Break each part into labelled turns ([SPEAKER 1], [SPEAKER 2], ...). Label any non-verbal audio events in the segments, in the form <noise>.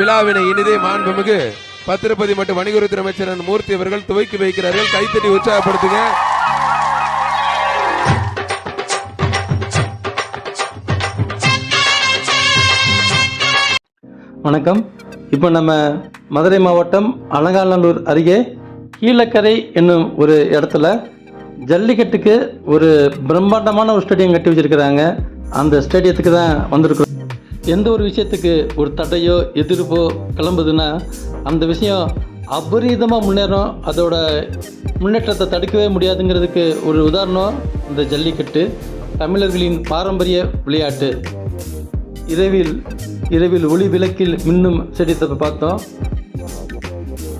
[SPEAKER 1] விழாவினை இனிதே மாண்புமிகு பத்திரப்பதி மற்றும் வணிகத்துறை அமைச்சர் மூர்த்தி அவர்கள் துவக்கி வைக்கிறார்கள். கைத்தட்டி உற்சாகப்படுத்துங்க.
[SPEAKER 2] வணக்கம். இப்போ நம்ம மதுரை மாவட்டம் அலங்காநல்லூர் அருகே கீழக்கரை என்னும் ஒரு இடத்துல ஜல்லிக்கட்டுக்கு ஒரு பிரம்மாண்டமான ஒரு ஸ்டேடியம் கட்டி வச்சிருக்கிறாங்க. அந்த ஸ்டேடியத்துக்கு தான் வந்திருக்கிறோம். எந்த ஒரு விஷயத்துக்கு ஒரு தடையோ எதிர்ப்போ கிளம்புதுன்னா அந்த விஷயம் அபரீதமாக முன்னேறும் அதோட முன்னேற்றத்தை தடுக்கவே முடியாதுங்கிறதுக்கு ஒரு உதாரணம் இந்த ஜல்லிக்கட்டு தமிழர்களின் பாரம்பரிய விளையாட்டு. இரவில் இரவில் ஒளி விளக்கில் மின்னும் செடித்தப்ப பார்த்தோம்.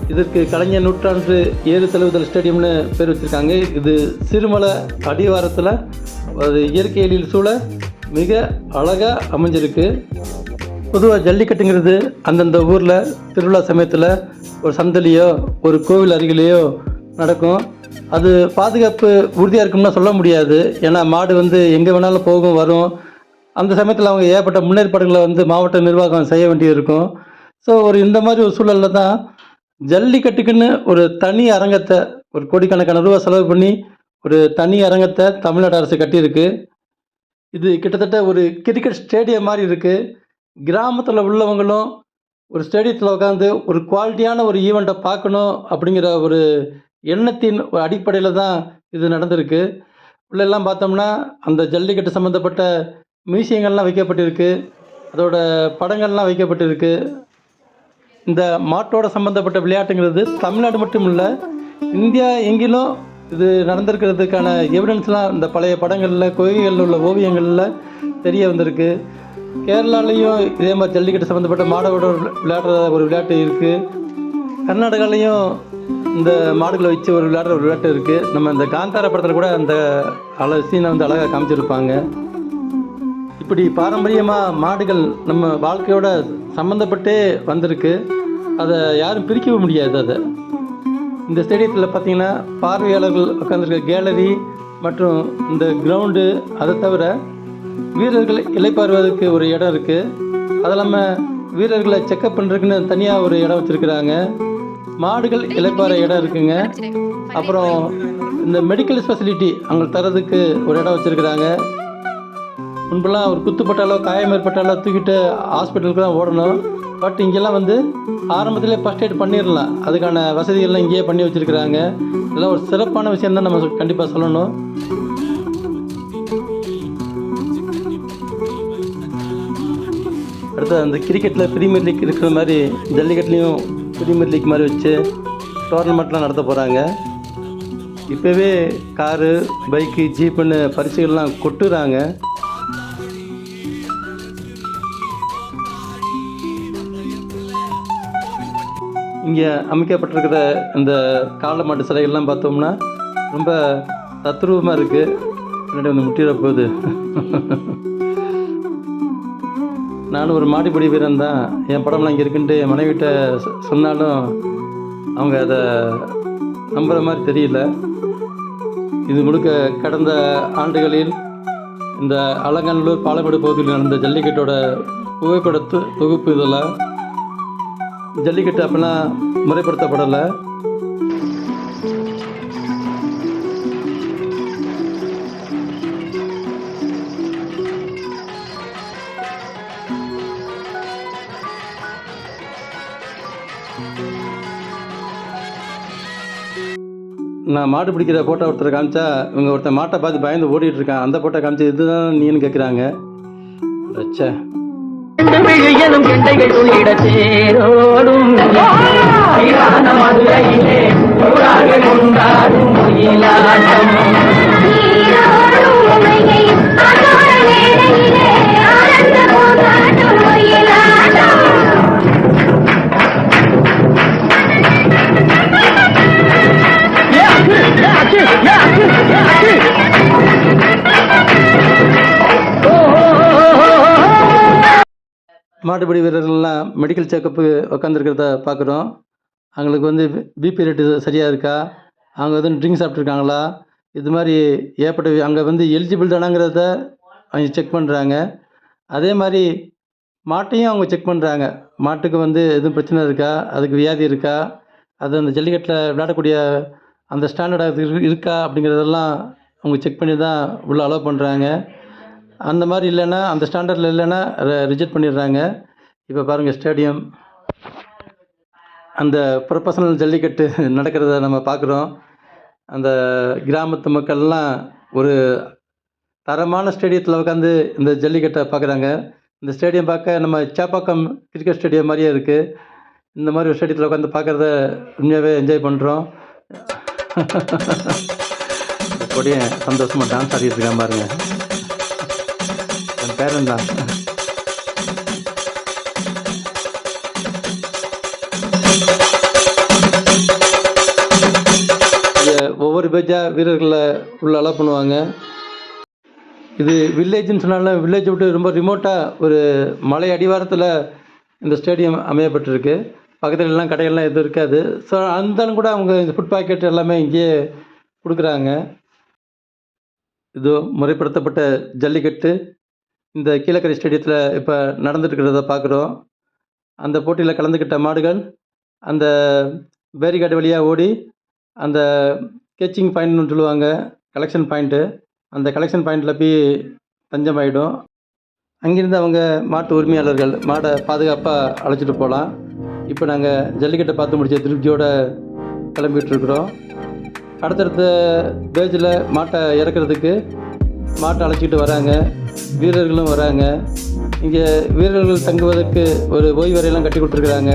[SPEAKER 2] இதற்கு கலைஞர் நூற்றாண்டு ஏறு தழுவுதல் ஸ்டேடியம்னு பேர் வச்சுருக்காங்க. இது சிறுமலை அடிவாரத்தில் அது இயற்கை எழில் சூழ மிக அழகாக அமைஞ்சிருக்கு. பொதுவாக ஜல்லிக்கட்டுங்கிறது அந்தந்த ஊரில் திருவிழா சமயத்தில் ஒரு சந்தலியோ ஒரு கோவில் அருகிலேயோ நடக்கும். அது பாதுகாப்பு உறுதியாக இருக்கும்னா சொல்ல முடியாது. ஏன்னா மாடு வந்து எங்கே வேணாலும் போகும் வரும். அந்த சமயத்தில் அவங்க ஏகப்பட்ட முன்னேற்பாடுகளை வந்து மாவட்ட நிர்வாகம் செய்ய வேண்டியது இருக்கும். ஸோ ஒரு இந்த மாதிரி ஒரு சூழலில் தான் ஜல்லிக்கட்டுக்குன்னு ஒரு தனி அரங்கத்தை ஒரு கோடிக்கணக்கான ரூபா செலவு பண்ணி ஒரு தனி அரங்கத்தை தமிழ்நாடு அரசு கட்டியிருக்கு. இது கிட்டத்தட்ட ஒரு கிரிக்கெட் ஸ்டேடியம் மாதிரி இருக்குது கிராமத்தில் உள்ளவங்களும் ஒரு ஸ்டேடியத்தில் உட்காந்து ஒரு குவாலிட்டியான ஒரு ஈவெண்ட்டை பார்க்கணும் அப்படிங்கிற ஒரு எண்ணத்தின் அடிப்படையில் தான் இது நடந்திருக்கு. உள்ளெல்லாம் பார்த்தோம்னா அந்த ஜல்லிக்கட்டு சம்மந்தப்பட்ட மியூசியங்கள்லாம் வைக்கப்பட்டிருக்கு. அதோட படங்கள்லாம் வைக்கப்பட்டிருக்கு. இந்த மாட்டோட சம்மந்தப்பட்ட விளையாட்டுங்கிறது தமிழ்நாடு மட்டும் இல்லை இந்தியா எங்கிலும் இது நடந்திருக்கிறதுக்கான எவிடன்ஸ்லாம் இந்த பழைய படங்களில் கோயில்களில் உள்ள ஓவியங்களில் தெரிய வந்திருக்கு. கேரளாலையும் இதே மாதிரி ஜல்லிக்கட்டு சம்மந்தப்பட்ட மாடோட விளையாடுற ஒரு விளையாட்டு இருக்குது கர்நாடகாலையும் இந்த மாடுகளை வச்சு ஒரு விளையாடுற ஒரு விளையாட்டு இருக்குது நம்ம இந்த காந்தார படத்தில் கூட அந்த அழ சீனை வந்து அழகாக காமிச்சிருப்பாங்க. இப்படி பாரம்பரியமாக மாடுகள் நம்ம வாழ்க்கையோட சம்மந்தப்பட்டே வந்திருக்கு. அதை யாரும் பிரிக்கவே முடியாது அதை. இந்த ஸ்டேடியத்தில் பார்த்தீங்கன்னா பார்வையாளர்கள் உட்காந்துருக்க கேலரி மற்றும் இந்த கிரவுண்டு அதை தவிர வீரர்கள் இலைப்பாறுவதற்கு ஒரு இடம் இருக்குது அது இல்லாமல் வீரர்களை செக்கப் பண்ணுறதுக்குன்னு தனியாக ஒரு இடம் வச்சுருக்குறாங்க. மாடுகள் இலைப்பாற இடம் இருக்குங்க. அப்புறம் இந்த மெடிக்கல் ஃபெசிலிட்டி அவங்களுக்கு தரதுக்கு ஒரு இடம் வச்சுருக்குறாங்க. முன்பெல்லாம் ஒரு குத்துப்பட்டாலோ காயம் ஏற்பட்டாலோ தூக்கிட்டு ஹாஸ்பிட்டலுக்கு தான் ஓடணும். பட் இங்கெல்லாம் வந்து ஆரம்பத்திலே ஃபஸ்ட் எய்ட் பண்ணிடலாம் அதுக்கான வசதிகள்லாம் இங்கேயே பண்ணி வச்சுருக்குறாங்க. இதெல்லாம் ஒரு சிறப்பான விஷயம் தான் நம்ம கண்டிப்பாக சொல்லணும். அடுத்து அந்த கிரிக்கெட்டில் ப்ரீமியர் லீக் இருக்கிற மாதிரி ஜல்லிக்கட்டுலேயும் ப்ரீமியர் லீக் மாதிரி வச்சு டோர்னமெண்ட்லாம் நடத்த போகிறாங்க இப்போவே காரு பைக்கு ஜீப்புன்னு பரிசுகள்லாம் கொட்டுறாங்க. இங்கே அமைக்கப்பட்டிருக்கிற இந்த காளை மாட்டு சிலைகள்லாம் பார்த்தோம்னா ரொம்ப தத்ரூபமாக இருக்குது பின்னாடி வந்து முட்டிட போகுது. நானும் ஒரு மாடிப்படி வீரன் தான். என் படம்லாம் இங்கே இருக்குன்ட்டு என் மனைவிட்ட சொன்னாலும் அவங்க அதை நம்புகிற மாதிரி தெரியல. இது முழுக்க கடந்த ஆண்டுகளில் இந்த அலங்கநல்லூர் பாலமேடு பகுதியில் நடந்த ஜல்லிக்கட்டோட புகைப்படத்து தொகுப்பு இதெல்லாம் ஜல்லிக்கட்டு அப்போல்லாம் முறைப்படுத்தப்படலை. நான் மாடு பிடிக்கிற ஃபோட்டோ ஒருத்தர் காமிச்சா இவங்க ஒருத்தன் மாட்டை பார்த்து பயந்து ஓடிட்டு இருக்கான். அந்த ஃபோட்டோ காமிச்சு இதுதான் நீன்னு கேட்குறாங்க அச்சா.
[SPEAKER 3] விழியலும் கெண்டைகள் சேரோடும். மதுரையிலே
[SPEAKER 2] மாட்டுப்படி வீரர்கள்லாம் மெடிக்கல் செக்கப்பு உட்காந்துருக்கிறத பார்க்குறோம் அவங்களுக்கு வந்து பிபி ரேட்டு சரியாக இருக்கா? அவங்க எதுவும் ட்ரிங்க் சாப்பிட்ருக்காங்களா இது மாதிரி ஏற்பட்ட அங்கே வந்து எலிஜிபிள் தானாங்கிறத அவங்க செக் பண்ணுறாங்க அதே மாதிரி மாட்டையும் அவங்க செக் பண்ணுறாங்க மாட்டுக்கு வந்து எதுவும் பிரச்சனை இருக்கா? அதுக்கு வியாதி இருக்கா? அது அந்த ஜல்லிக்கட்டில் விளையாடக்கூடிய அந்த ஸ்டாண்டர்ட் இருக்கா அப்படிங்கிறதெல்லாம் அவங்க செக் பண்ணி தான் உள்ள அலோவ் பண்ணுறாங்க அந்த மாதிரி இல்லைன்னா அந்த ஸ்டாண்டர்டில் இல்லைன்னா ரிஜெக்ட் பண்ணிடுறாங்க. இப்போ பாருங்கள் ஸ்டேடியம் அந்த ப்ரொஃபஷனல் ஜல்லிக்கட்டு <laughs> நடக்கிறத நம்ம பார்க்குறோம். அந்த கிராமத்து மக்கள்லாம் ஒரு தரமான ஸ்டேடியத்தில் உட்காந்து இந்த ஜல்லிக்கட்டை பார்க்குறாங்க. இந்த ஸ்டேடியம் பார்க்க நம்ம சேப்பாக்கம் கிரிக்கெட் ஸ்டேடியம் மாதிரியே இருக்குது இந்த மாதிரி ஒரு ஸ்டேடியத்தில் உட்காந்து பார்க்குறத உண்மையாகவே என்ஜாய் பண்ணுறோம் அப்படியே <laughs> சந்தோஷமாக டான்ஸ் ஆடிட்டு இருக்கான் என் பேரன் தான் ஒவ்வொரு பேஜாக வீரர்களை உள்ள அலோ பண்ணுவாங்க. இது வில்லேஜ்னு சொன்னாலும் வில்லேஜ் விட்டு ரொம்ப ரிமோட்டாக ஒரு மலை அடிவாரத்தில் இந்த ஸ்டேடியம் அமையப்பட்டிருக்கு. பக்கத்தில் எல்லாம் கடைகள்லாம் எதுவும் இருக்காது. ஸோ இருந்தாலும் கூட அவங்க இந்த ஃபுட் பாக்கெட் எல்லாமே இங்கேயே கொடுக்குறாங்க. இது முறைப்படுத்தப்பட்ட ஜல்லிக்கட்டு. இந்த கீழக்கரை ஸ்டேடியத்தில் இப்போ நடந்துட்டுருக்கிறத பார்க்குறோம் அந்த போட்டியில் கலந்துக்கிட்ட மாடுகள் அந்த பேரிகார்டு வழியாக ஓடி அந்த கேச்சிங் பாயிண்ட்னு சொல்லுவாங்க கலெக்ஷன் பாயிண்ட்டு அந்த கலெக்ஷன் பாயிண்டில் போய் தஞ்சமாயிடும். அங்கேருந்து அவங்க மாட்டு உரிமையாளர்கள் மாடை பாதுகாப்பாக அழைச்சிட்டு போகலாம் இப்போ நாங்கள் ஜல்லிக்கட்டை பார்த்து முடிச்ச திருப்தியோடு கிளம்பிட்டு இருக்கிறோம் அடுத்தடுத்த பேஜில் மாட்டை இறக்குறதுக்கு மாட்டை அழைச்சிட்டு வராங்க. வீரர்களும் வராங்க. இங்கே வீரர்கள் தங்குவதற்கு ஒரு ஓய்வறையெல்லாம் கட்டி கொடுத்துருக்குறாங்க.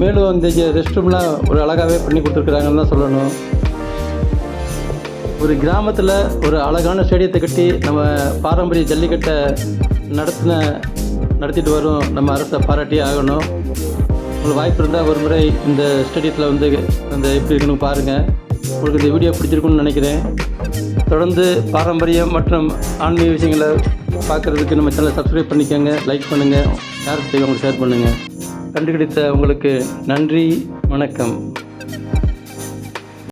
[SPEAKER 2] மேலும் அந்த ரெஸ்ட் ரூம்லாம் ஒரு அழகாகவே பண்ணி கொடுத்துருக்குறாங்கன்னு தான் சொல்லணும். ஒரு கிராமத்தில் ஒரு அழகான ஸ்டேடியத்தை கட்டி நம்ம பாரம்பரிய ஜல்லிக்கட்டை நடத்தின நடத்திட்டு வரும் நம்ம அரசை பாராட்டியே ஆகணும். உங்களுக்கு வாய்ப்பு இருந்தால் ஒரு முறை இந்த ஸ்டேடியத்தில் வந்து அந்த எப்படி இருக்குன்னு பாருங்கள் உங்களுக்கு இந்த வீடியோ பிடிச்சிருக்குன்னு நினைக்கிறேன். தொடர்ந்து பாரம்பரியம் மற்றும் ஆன்மீக விஷயங்களை பார்க்குறதுக்கு நம்ம சேனலை சப்ஸ்கிரைப் பண்ணிக்கோங்க லைக் பண்ணுங்கள் யாருக்கு தெரியும் உங்களுக்கு ஷேர் பண்ணுங்கள் கண்டுபிடித்த உங்களுக்கு நன்றி வணக்கம்.